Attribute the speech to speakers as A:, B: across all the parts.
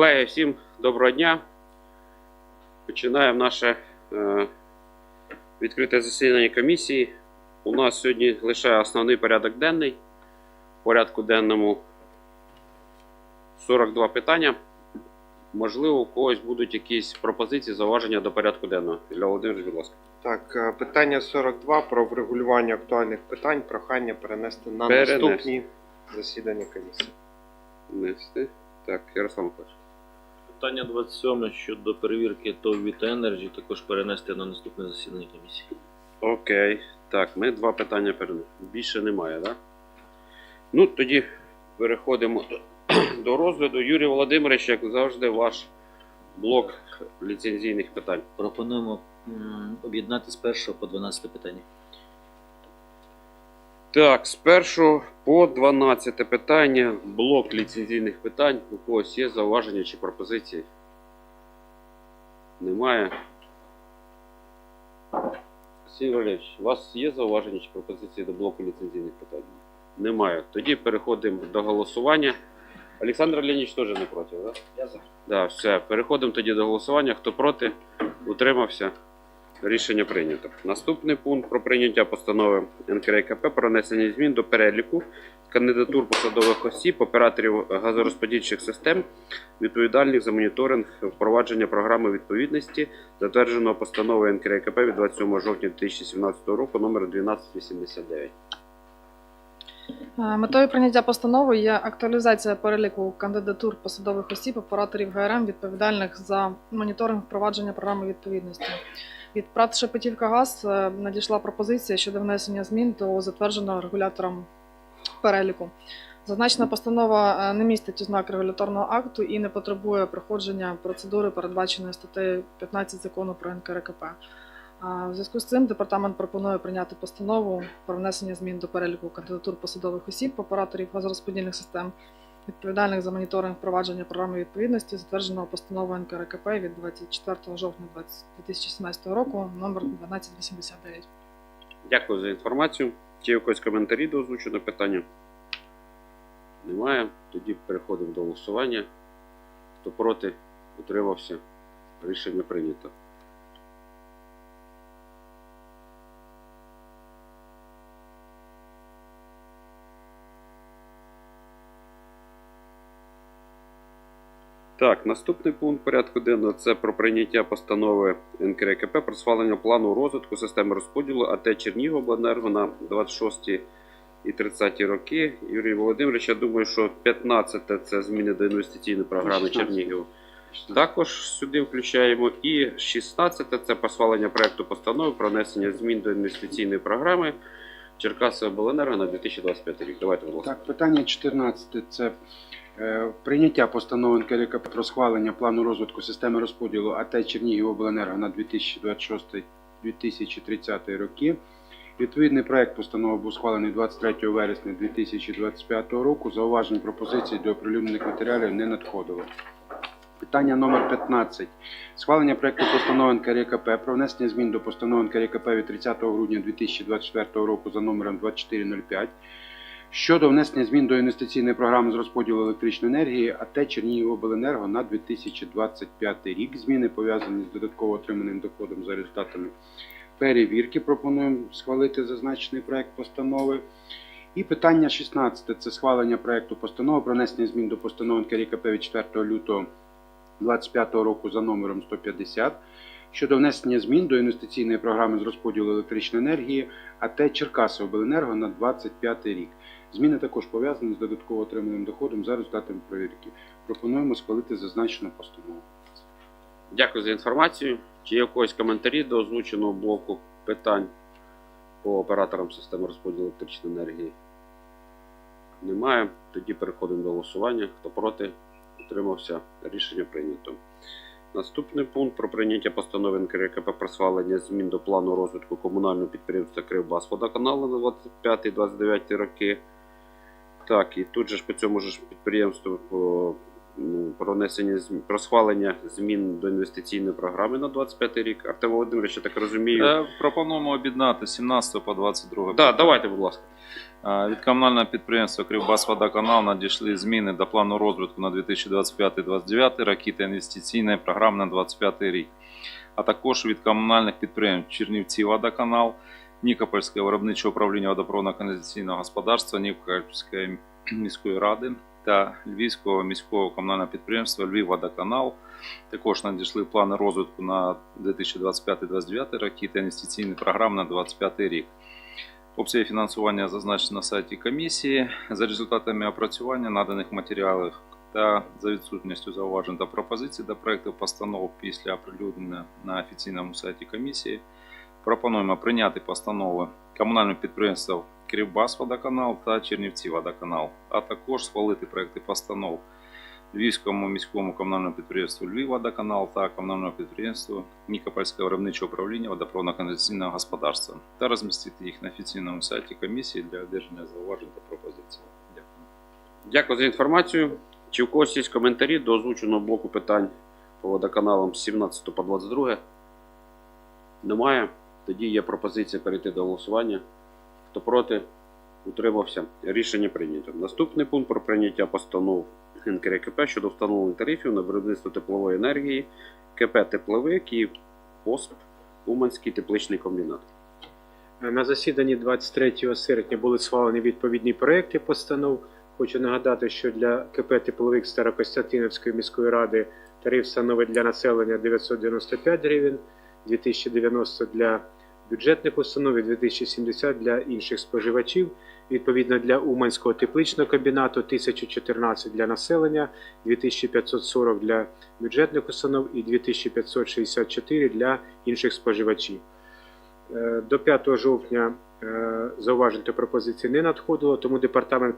A: Колеги, всім доброго дня. Починаємо наше е, відкрите засідання комісії. У нас сьогодні лише основний порядок денний. В порядку денному 42 питання. Можливо, у когось будуть якісь пропозиції, зауваження до порядку денного. Ілля Володимирович, будь ласка.
B: Так, е, питання 42 про врегулювання актуальних питань. Прохання перенести на
A: Перенести.
B: наступні засідання комісії.
A: Нести. Так, Ярослав Миколаївич.
C: Питання 27 щодо перевірки ТОВ «Віта Енерджі також перенести на наступне засідання комісії.
A: Окей. Так, ми два питання перенесли. Більше немає, так? Ну, тоді переходимо до- розгляду. Юрій Володимирович, як завжди, ваш блок ліцензійних питань.
C: Пропонуємо м, об'єднати з 1 по 12 питання.
A: Так, з 1 по 12 питання, блок ліцензійних питань. У когось є зауваження чи пропозиції? Немає. Сергій Валерійович, у вас є зауваження чи пропозиції до блоку ліцензійних питань? Немає. Тоді переходимо до голосування. Олександр Леонідович теж не проти, так?
C: Я за.
A: Да, все. Переходимо тоді до голосування. Хто проти, утримався. Рішення прийнято. Наступний пункт про прийняття постанови НКРКП про внесення змін до переліку кандидатур посадових осіб, операторів газорозподільчих систем, відповідальних за моніторинг впровадження програми відповідності, затвердженого постановою НКРКП від 27 жовтня 2017 року номер 1289.
D: Е, Метою прийняття постанови є актуалізація переліку кандидатур посадових осіб, операторів ГРМ, відповідальних за моніторинг впровадження програми відповідності. Від ПРАТ Шепетівка ГАЗ е, надійшла пропозиція щодо внесення змін до затвердженого регулятором переліку. Зазначена постанова е, не містить ознак регуляторного акту і не потребує проходження процедури, передбаченої статтею 15 закону про НКРКП. В зв'язку з цим департамент пропонує прийняти постанову про внесення змін до переліку кандидатур посадових осіб, операторів газорозподільних систем, відповідальних за моніторинг впровадження програми відповідності, затвердженого постановою НКРКП від 24 жовтня 2017 року, номер 1289.
A: Дякую за інформацію. Чи якось коментарі до озвученого питання? Немає. Тоді переходимо до голосування. Хто проти, утримався. Рішення прийнято. Так, наступний пункт порядку денного це про прийняття постанови НКРКП про схвалення плану розвитку системи розподілу АТ Чернігобленерго на 26 і 30 роки. Юрій Володимирович, я думаю, що 15 це зміни до інвестиційної програми
B: 16.
A: Чернігів. Також сюди включаємо. І 16 це про схвалення проекту постанови про внесення змін до інвестиційної програми Черкаси Обленерго на 2025 рік. Давайте, будь ласка.
E: Так, питання 14 це прийняття постанови НКРКП про схвалення плану розвитку системи розподілу АТ Чернігівобленерго на 2026-2030 роки. Відповідний проект постанови був схвалений 23 вересня 2025 року. Зауважень пропозицій до оприлюднених матеріалів не надходило. Питання номер 15. Схвалення проекту постанови НКРКП про внесення змін до постанови НКРКП від 30 грудня 2024 року за номером 2405 щодо внесення змін до інвестиційної програми з розподілу електричної енергії АТ Чернігівобленерго на 2025 рік. Зміни пов'язані з додатково отриманим доходом за результатами перевірки. Пропонуємо схвалити зазначений проект постанови. І питання 16 це схвалення проекту постанови про внесення змін до постанови НКРКП від 4 лютого 2025 року за номером 150 щодо внесення змін до інвестиційної програми з розподілу електричної енергії АТ Черкаси Обленерго на 25 рік. Зміни також пов'язані з додатково отриманим доходом за результатами перевірки. Пропонуємо схвалити зазначену постанову.
A: Дякую за інформацію. Чи є у коментарі до озвученого блоку питань по операторам системи розподілу електричної енергії? Немає. Тоді переходимо до голосування. Хто проти, утримався. Рішення прийнято. Наступний пункт про прийняття постанови НКРКП про схвалення змін до плану розвитку комунального підприємства Кривбасводоканалу на 25-29 роки. Так, і тут же ж по цьому ж підприємству по, ну, про внесення про схвалення змін до інвестиційної програми на 25 рік. Артем Володимирович, я так розумію.
F: Е, Пропонуємо об'єднати 17 по 22.
A: Так, давайте, будь ласка.
F: Від комунального підприємства Кривбасводоканал надійшли зміни до плану розвитку на 2025-2029 роки та інвестиційної програми на 2025 рік. А також від комунальних підприємств Чернівці Водоканал, Нікопольське виробниче управління водопроводно-каналізаційного господарства Нікопольської міської ради та Львівського міського комунального підприємства Львівводоканал. Також надійшли плани розвитку на 2025-2029 роки та інвестиційні програми на 2025 рік. Обсяги фінансування зазначені на сайті комісії. За результатами опрацювання наданих матеріалів та за відсутністю зауважень та пропозицій до проекту постанов після оприлюднення на офіційному сайті комісії пропонуємо прийняти постанови комунальних підприємств Кривбасводоканал та Чернівці Водоканал, а також схвалити проекти постанов Львівському міському комунальному підприємству Львівводоканал та комунальному підприємству Нікопольське виробниче управління водопроводно-каналізаційного господарства та розмістити їх на офіційному сайті комісії для одержання зауважень та пропозицій. Дякую.
A: Дякую за інформацію. Чи у когось є коментарі до озвученого блоку питань по водоканалам з 17 по 22? Немає. Тоді є пропозиція перейти до голосування. Хто проти? Утримався. Рішення прийнято. Наступний пункт про прийняття постанов НКРКП щодо встановлення тарифів на виробництво теплової енергії КП Тепловик і ПОСП Уманський тепличний комбінат.
B: На засіданні 23 серпня були схвалені відповідні проекти постанов. Хочу нагадати, що для КП Тепловик Старокостянтинівської міської ради тариф становить для населення 995 гривень, 2090 для бюджетних установ і 2070 для інших споживачів. Відповідно для Уманського тепличного комбінату 1014 для населення, 2540 для бюджетних установ і 2564 для інших споживачів. Е, До 5 жовтня е, зауважень та пропозицій не надходило, тому департамент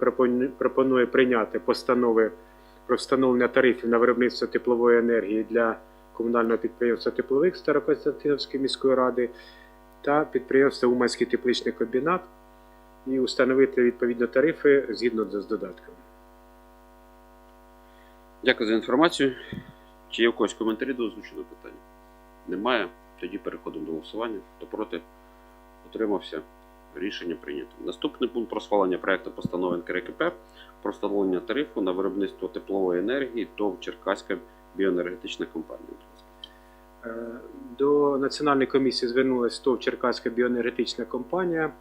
B: пропонує прийняти постанови про встановлення тарифів на виробництво теплової енергії для комунального підприємства Тепловик Старокостянтинівської міської ради та підприємства Уманський тепличний комбінат і установити відповідно тарифи згідно з додатками.
A: Дякую за інформацію. Чи є у когось коментарі до озвученого питання? Немає. Тоді переходимо до голосування. Хто проти? Утримався. Рішення прийнято. Наступний пункт про схвалення проекту постанови НКРКП про встановлення тарифу на виробництво теплової енергії ТОВ Черкаська біоенергетична компанія.
B: Е, До Національної комісії звернулася ТОВ Черкаська біоенергетична компанія.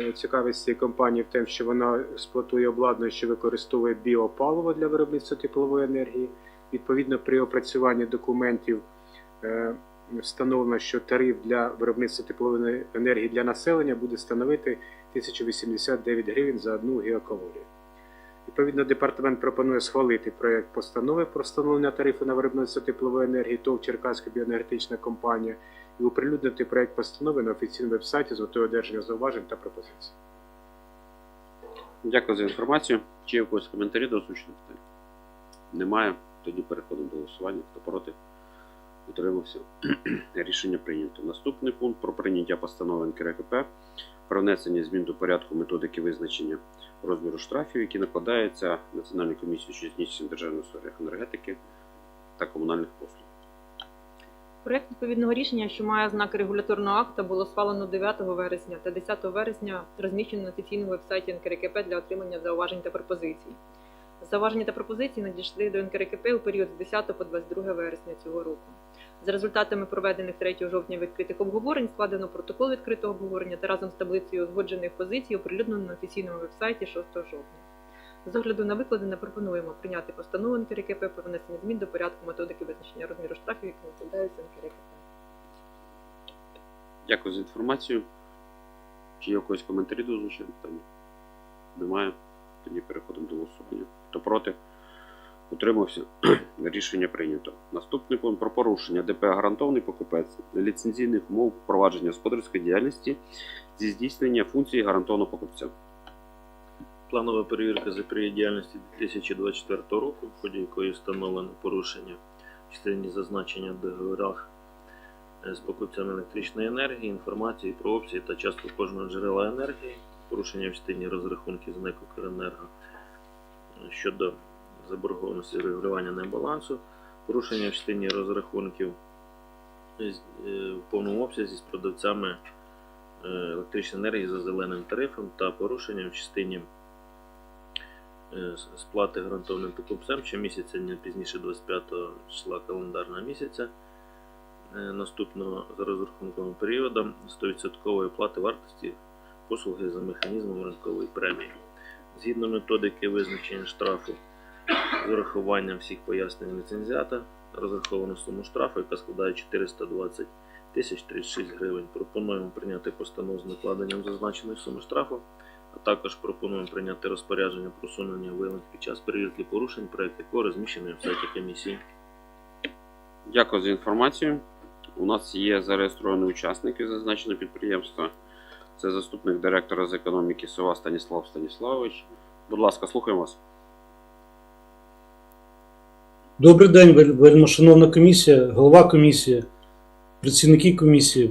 B: Е, Цікавість цієї компанії в тому, що вона експлуатує обладнання, що використовує біопаливо для виробництва теплової енергії. Відповідно, при опрацюванні документів е, встановлено, що тариф для виробництва теплової енергії для населення буде становити 1089 гривень за одну гігакалорію. Відповідно, департамент пропонує схвалити проект постанови про встановлення тарифу на виробництво теплової енергії ТОВ Черкаська біоенергетична компанія і оприлюднити проект постанови на офіційному вебсайті з метою одержання зауважень та пропозицій.
A: Дякую за інформацію. Чи є у когось коментарі до озвученого питання? Немає. Тоді переходимо до голосування. Хто проти? Утримався. Рішення прийнято. Наступний пункт про прийняття постанови НКРКП про внесення змін до порядку методики визначення розміру штрафів, які накладаються Національною комісією, що здійснює державної сфери енергетики та комунальних послуг.
G: Проект відповідного рішення, що має знак регуляторного акта, було схвалено 9 вересня та 10 вересня розміщено на офіційному вебсайті НКРКП для отримання зауважень та пропозицій. Зауваження та пропозиції надійшли до НКРКП у період з 10 по 22 вересня цього року. За результатами проведених 3 жовтня відкритих обговорень складено протокол відкритого обговорення та разом з таблицею узгоджених позицій оприлюднено на офіційному вебсайті 6 жовтня. З огляду на викладене пропонуємо прийняти постанову НКРКП про внесення змін до порядку методики визначення розміру штрафів, які накладаються НКРКП.
A: Дякую за інформацію. Чи є у коментарі до озвученого питання? Немає. Тоді переходимо до голосування. Хто проти? Утримався. Рішення прийнято. Наступний пункт про порушення ДП гарантований покупець ліцензійних умов впровадження господарської діяльності зі здійснення функції гарантованого покупця.
C: Планова перевірка за період діяльності 2024 року, в ході якої встановлено порушення в частині зазначення в договорах е, з покупцями електричної енергії, інформації про опції та частку кожного джерела енергії, порушення в частині розрахунків з НЕК «Укренерго» е, щодо заборгованості регулювання небалансу, порушення в частині розрахунків е, в повному обсязі з продавцями е, електричної енергії за зеленим тарифом та порушенням в частині е, сплати гарантованим покупцям щомісяця не пізніше 25 числа календарного місяця наступного за розрахунковим періодом 100% плати вартості послуги за механізмом ринкової премії. Згідно методики визначення штрафу з урахуванням всіх пояснень ліцензіата, розраховано суму штрафу, яка складає 420 тисяч 36 гривень. Пропонуємо прийняти постанову з накладенням зазначеної суми штрафу, а також пропонуємо прийняти розпорядження про усунення виявлених під час перевірки порушень, проект якого розміщений в сайті комісії.
A: Дякую за інформацію. У нас є зареєстровані учасники зазначеного підприємства. Це заступник директора з економіки СОВА Станіслав Станіславович. Будь ласка, слухаємо вас.
H: Добрий день, вель- вельмишановна комісія, голова комісії, працівники комісії,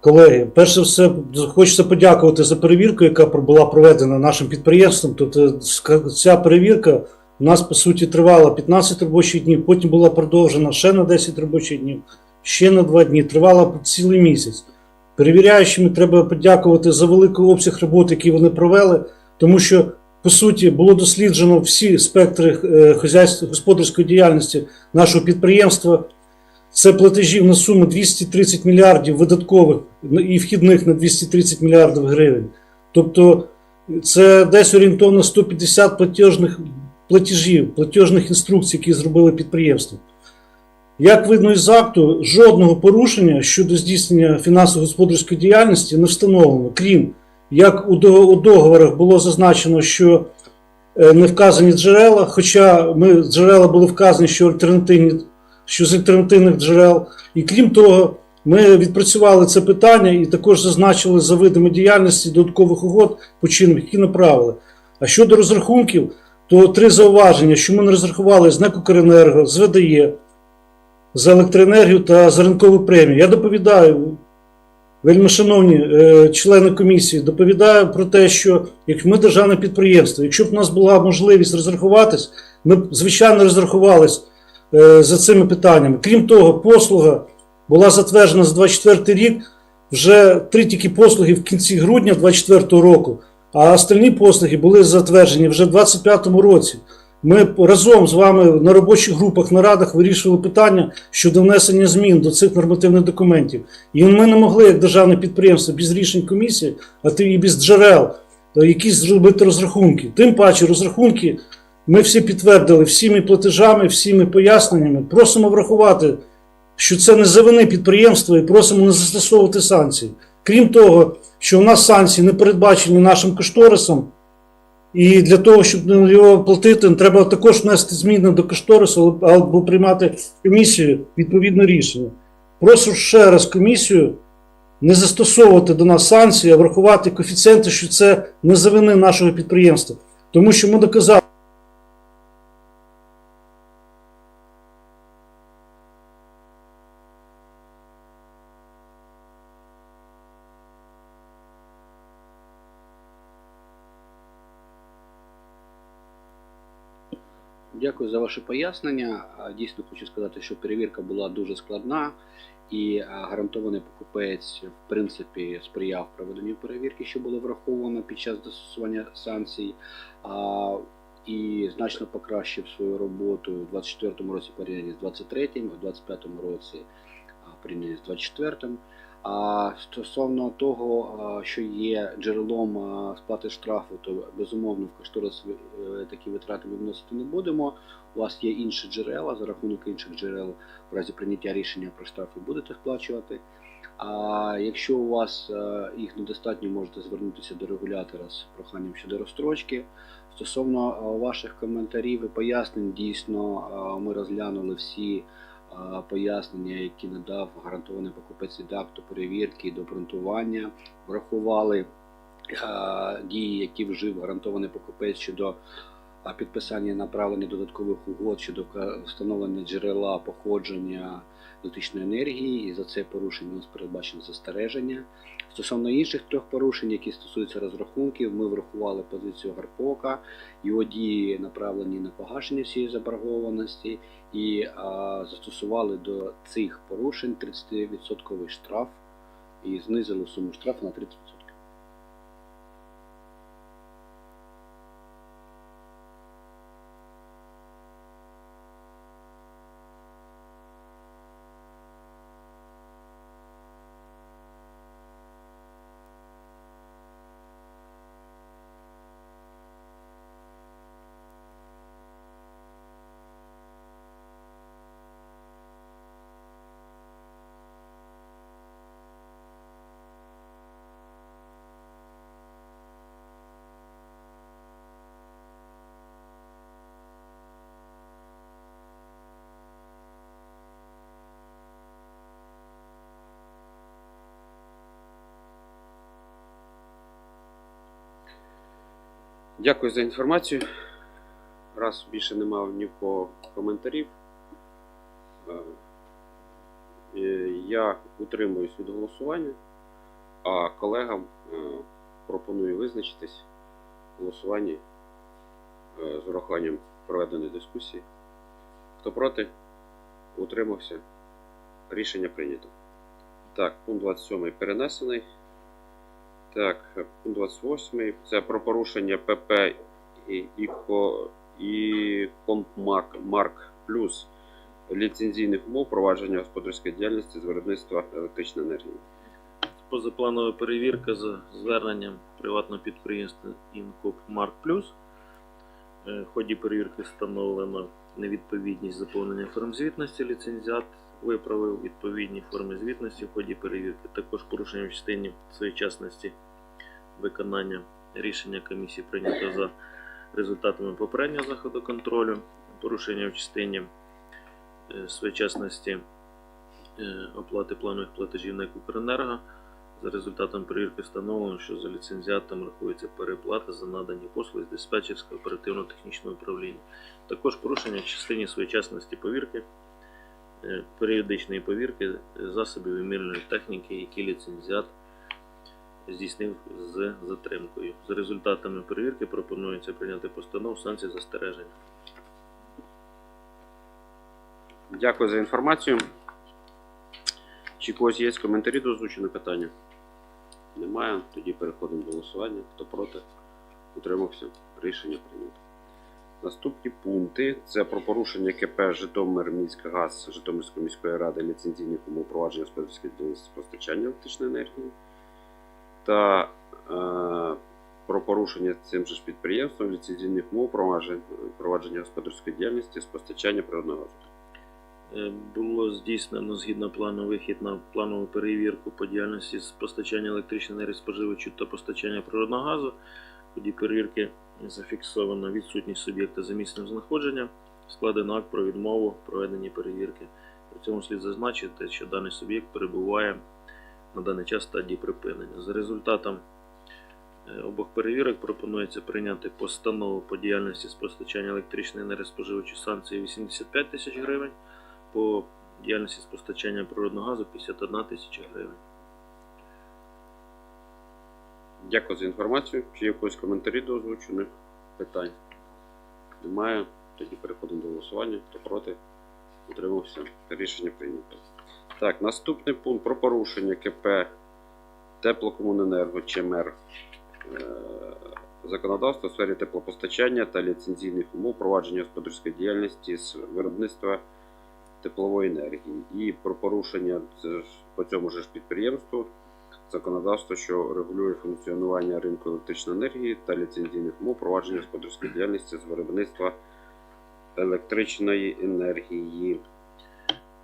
H: колеги. Перш за все, хочеться подякувати за перевірку, яка була проведена нашим підприємством. Тобто ця перевірка у нас по суті тривала 15 робочих днів, потім була продовжена ще на 10 робочих днів, ще на 2 дні, тривала цілий місяць. Перевіряючим треба подякувати за великий обсяг роботи, який вони провели, тому що по суті, було досліджено всі спектри е, господарської діяльності нашого підприємства. Це платежів на суму 230 мільярдів видаткових і вхідних на 230 мільярдів гривень. Тобто це десь орієнтовно 150 платежних платежів, платежних інструкцій, які зробили підприємство. Як видно із акту, жодного порушення щодо здійснення фінансово-господарської діяльності не встановлено, крім як у договорах було зазначено, що е, не вказані джерела, хоча ми джерела були вказані, що альтернативні, що з альтернативних джерел. І крім того, ми відпрацювали це питання і також зазначили за видами діяльності додаткових угод по чинам, які направили. А щодо розрахунків, то три зауваження, що ми не розрахували з НЕК з ВДЄ, за електроенергію та за ринкову премію. Я доповідаю Вельми шановні е, члени комісії, доповідаю про те, що як ми державне підприємство, якщо б у нас була можливість розрахуватись, ми б звичайно розрахувались е, за цими питаннями. Крім того, послуга була затверджена за 24 рік. Вже три тільки послуги в кінці грудня 24 року, а остальні послуги були затверджені вже в 25 році. Ми разом з вами на робочих групах, нарадах вирішували питання щодо внесення змін до цих нормативних документів. І ми не могли, як державне підприємство, без рішень комісії, а ти і без джерел, е, якісь зробити розрахунки. Тим паче, розрахунки ми всі підтвердили всіми платежами, всіми поясненнями. Просимо врахувати, що це не за вини підприємства і просимо не застосовувати санкції. Крім того, що в нас санкції не передбачені нашим кошторисом, і для того, щоб його платити, треба також внести зміни до кошторису або приймати комісію відповідне рішення. Прошу ще раз комісію не застосовувати до нас санкції, а врахувати коефіцієнти, що це не за вини нашого підприємства. Тому що ми доказали.
I: Дякую за ваше пояснення. Дійсно хочу сказати, що перевірка була дуже складна, і гарантований покупець в принципі сприяв проведенню перевірки, що було враховано під час застосування санкцій, і значно покращив свою роботу у 24-му році порівняно з 23-м, у 25-му році порівняно з 24-м. А стосовно того, що є джерелом сплати штрафу, то безумовно в кошторис е, такі витрати ми вносити не будемо. У вас є інші джерела, за рахунок інших джерел в разі прийняття рішення про штраф ви будете сплачувати. А якщо у вас е, їх недостатньо, можете звернутися до регулятора з проханням щодо розстрочки. Стосовно е, ваших коментарів і пояснень, дійсно ми розглянули всі пояснення, які надав гарантований покупець від акту перевірки і до обґрунтування, врахували дії, які вжив гарантований покупець щодо а підписання направлення додаткових угод щодо встановлення джерела походження електричної енергії, і за це порушення у нас передбачено застереження. Стосовно інших трьох порушень, які стосуються розрахунків, ми врахували позицію Гарпока, його дії направлені на погашення всієї заборгованості і а, застосували до цих порушень 30% штраф і знизили суму штрафу на 30%.
A: Дякую за інформацію. Раз більше немає ні в кого коментарів. е, Я утримуюсь від голосування, а колегам е, пропоную визначитись в голосуванні е, з урахуванням проведеної дискусії. Хто проти? Утримався. Рішення прийнято. Так, пункт 27 перенесений. Так, пункт 28. Це про порушення ПП і, і, Компмарк Марк Плюс ліцензійних умов провадження господарської діяльності з виробництва електричної енергії.
C: Позапланова перевірка за зверненням приватного підприємства Інкоп Марк Плюс. Е, В ході перевірки встановлено невідповідність заповнення форм звітності. Ліцензіат виправив відповідні форми звітності в ході перевірки. Також порушення в частині своєчасності виконання рішення комісії прийнято за результатами попереднього заходу контролю. Порушення в частині е, своєчасності е, оплати планових платежів на Укренерго. За результатом перевірки встановлено, що за ліцензіатом рахується переплата за надані послуги з диспетчерського оперативно-технічного управління. Також порушення в частині своєчасності повірки, періодичної повірки е, засобів вимірювальної техніки, які ліцензіат здійснив з затримкою. За результатами перевірки пропонується прийняти постанову санкції застереження.
A: Дякую за інформацію. Чи когось є коментарі до озвученого питання? Немає. Тоді переходимо до голосування. Хто проти? Утримався. Рішення прийнято. Наступні пункти це про порушення КП Житомир Газ Житомирської міської ради ліцензійних умов провадження господарської діяльності постачання електричної енергії та е, про порушення цим же ж підприємством ліцензійних умов провадження, господарської діяльності з постачання природного газу.
C: Е, було здійснено згідно плану вихід на планову перевірку по діяльності з постачання електричної енергії споживачу та постачання природного газу. В ході перевірки зафіксовано відсутність суб'єкта за місцем знаходження, складено акт про відмову проведення перевірки. При цьому слід зазначити, що даний суб'єкт перебуває на даний час в стадії припинення. За результатом е, обох перевірок пропонується прийняти постанову по діяльності з постачання електричної енергії споживачу санкції 85 тисяч гривень по діяльності з постачання природного газу 51 тисяча гривень.
A: Дякую за інформацію. Чи є якісь коментарі до озвучених питань? Немає. Тоді переходимо до голосування. Хто проти? Утримався. Рішення прийнято. Так, наступний пункт про порушення КП Теплокомуненерго ЧМР е, законодавства у сфері теплопостачання та ліцензійних умов провадження господарської діяльності з виробництва теплової енергії і про порушення по цьому ж підприємству законодавство, що регулює функціонування ринку електричної енергії та ліцензійних умов провадження господарської діяльності з виробництва електричної енергії.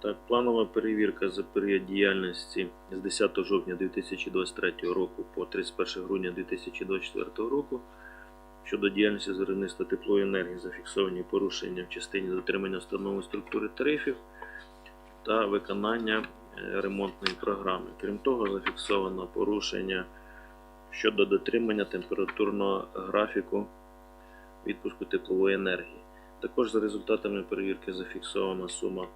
C: Так, планова перевірка за період діяльності з 10 жовтня 2023 року по 31 грудня 2024 року щодо діяльності з виробництва теплової енергії зафіксовані порушення в частині дотримання встановленої структури тарифів та виконання ремонтної програми. Крім того, зафіксовано порушення щодо дотримання температурного графіку відпуску теплової енергії. Також за результатами перевірки зафіксована сума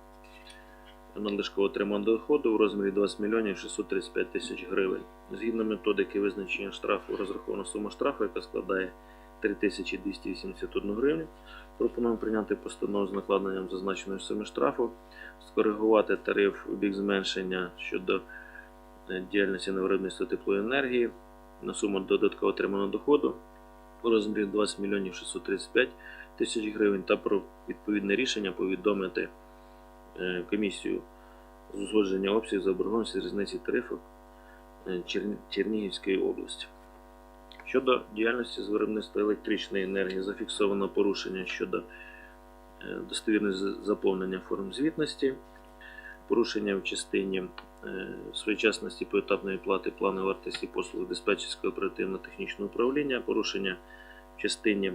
C: надлишкового отриманого доходу в розмірі 20 мільйонів 635 тисяч гривень. Згідно методики визначення штрафу розрахована сума штрафу, яка складає 3281 гривню. Пропонуємо прийняти постанову з накладенням зазначеної суми штрафу, скоригувати тариф у бік зменшення щодо е, діяльності на виробництво теплої енергії на суму додатково отриманого доходу у розмірі 20 мільйонів 635 тисяч гривень та про відповідне рішення повідомити е, комісію з узгодження обсягів заборгованості з різниці тарифів е, Чернігівської області. Щодо діяльності з виробництва електричної енергії зафіксовано порушення щодо е, достовірності заповнення форм звітності, порушення в частині е, своєчасності поетапної плати плану вартості послуг диспетчерського оперативно-технічного управління, порушення в частині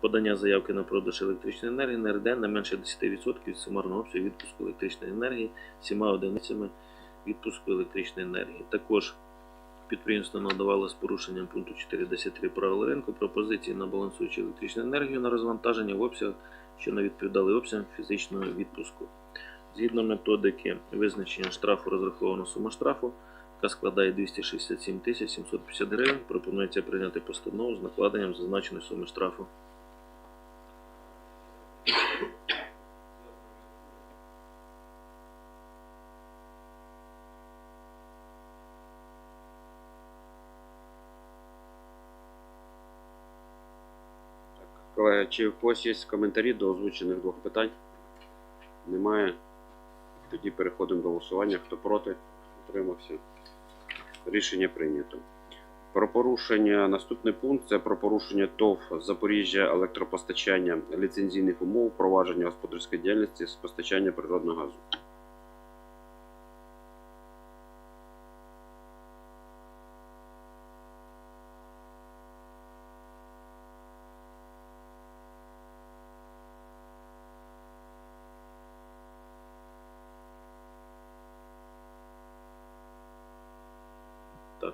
C: подання заявки на продаж електричної енергії на РД не менше 10% від сумарного обсягу відпуску електричної енергії всіма одиницями відпуску електричної енергії. Також підприємство надавало з порушенням пункту 4.10.3 правил ринку пропозиції на балансуючу електричну енергію на розвантаження в обсягах, що не відповідали обсягам фізичного відпуску. Згідно методики визначення штрафу розрахована сума штрафу, яка складає 267 750 гривень, пропонується прийняти постанову з накладенням зазначеної суми штрафу.
A: Колеги, чи у когось є коментарі до озвучених двох питань? Немає. Тоді переходимо до голосування. Хто проти? Утримався. Рішення прийнято. Про порушення. Наступний пункт це про порушення ТОВ Запоріжжя електропостачання ліцензійних умов провадження господарської діяльності з постачання природного газу.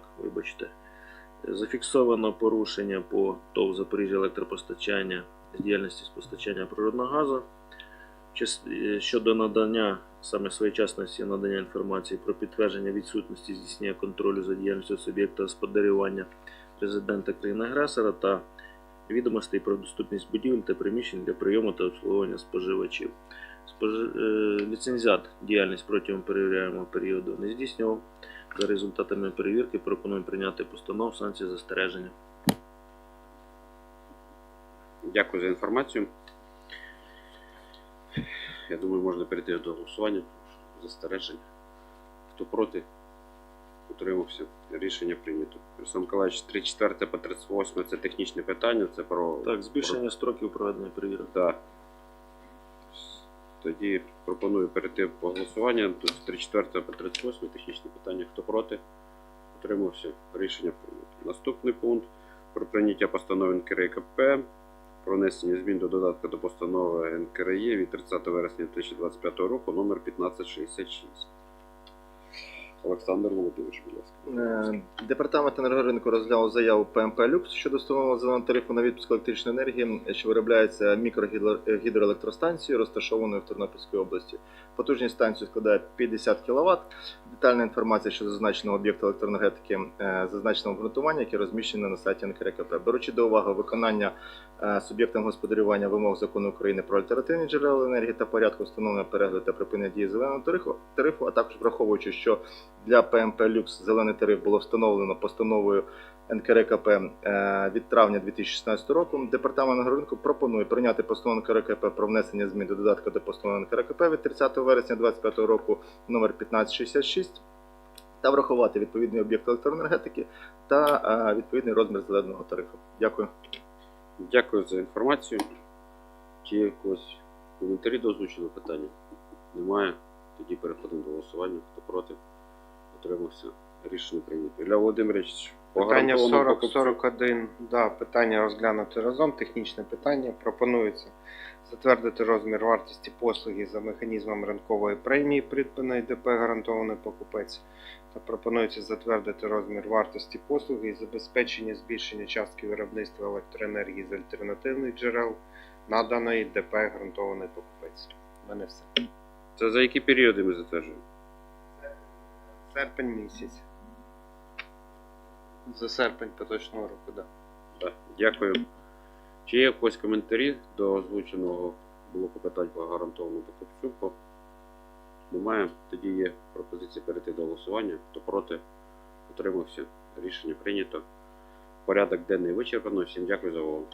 C: Так, вибачте. Зафіксовано порушення по ТОВ Запоріжжя електропостачання з діяльності з постачання природного газу. Е, Щодо надання саме своєчасності надання інформації про підтвердження відсутності здійснення контролю за діяльністю суб'єкта господарювання резидента країни-агресора та відомостей про доступність будівель та приміщень для прийому та обслуговування споживачів. Спожи... е, Ліцензіат діяльність протягом перевіряємого періоду не здійснював. За результатами перевірки пропонуємо прийняти постанову санкції застереження.
A: Дякую за інформацію. Я думаю, можна перейти до голосування. Застережень. Хто проти? Утримався. Рішення прийнято. Руслан Миколаївич, 34 по 38 це технічне питання, це про.
C: Так, збільшення строків проведення перевірок.
A: Да. Тоді пропоную перейти по голосування Тут 34 по 38 технічні питання. Хто проти? Утримався. Рішення прийнято. Наступний пункт про прийняття постанови НКРКП про внесення змін до додатку до постанови НКРЄ від 30 вересня 2025 року номер 1566. Олександр Володимирович, будь ласка.
J: Е, Департамент енергоринку розглянув заяву ПМП Люкс щодо встановлення зеленого тарифу на відпуск електричної енергії, що виробляється мікрогідроелектростанцією, розташованою в Тернопільській області. Потужність станції складає 50 кВт. Детальна інформація щодо зазначеного об'єкту електроенергетики е, зазначено обґрунтування, яке розміщено на сайті НКРКП. Беручи до уваги виконання е, суб'єктом господарювання вимог закону України про альтернативні джерела енергії та порядку встановлення перегляду та припинення дії зеленого тарифу, тарифу, а також враховуючи, що для ПМП Люкс зелений тариф було встановлено постановою НКРКП е, від травня 2016 року. Департамент ринку пропонує прийняти постанову НКРКП про внесення змін до додатку до постанови НКРКП від 30 вересня 2025 року номер 1566 та врахувати відповідний об'єкт електроенергетики та е, відповідний розмір зеленого тарифу. Дякую.
A: Дякую за інформацію. Чи якось коментарі до озвученого питання? Немає. Тоді переходимо до голосування. Хто проти? Утримався. Рішення прийнято. Ілля Володимирович,
B: Питання 40-41, да, питання розглянути разом, технічне питання. Пропонується затвердити розмір вартості послуги за механізмом ринкової премії, придбаної ДП гарантований покупець. Та пропонується затвердити розмір вартості послуги і забезпечення збільшення частки виробництва електроенергії з альтернативних джерел наданої ДП гарантований покупець. У мене все.
A: Це за які періоди ми затверджуємо?
B: Серпень місяць. За серпень поточного року, так.
A: Так, дякую. Чи є якось коментарі до озвученого блоку питань по гарантованому покупцю? По... Немає. Тоді є пропозиція перейти до голосування. Хто проти, утримався. Рішення прийнято. Порядок денний вичерпано. Всім дякую за увагу.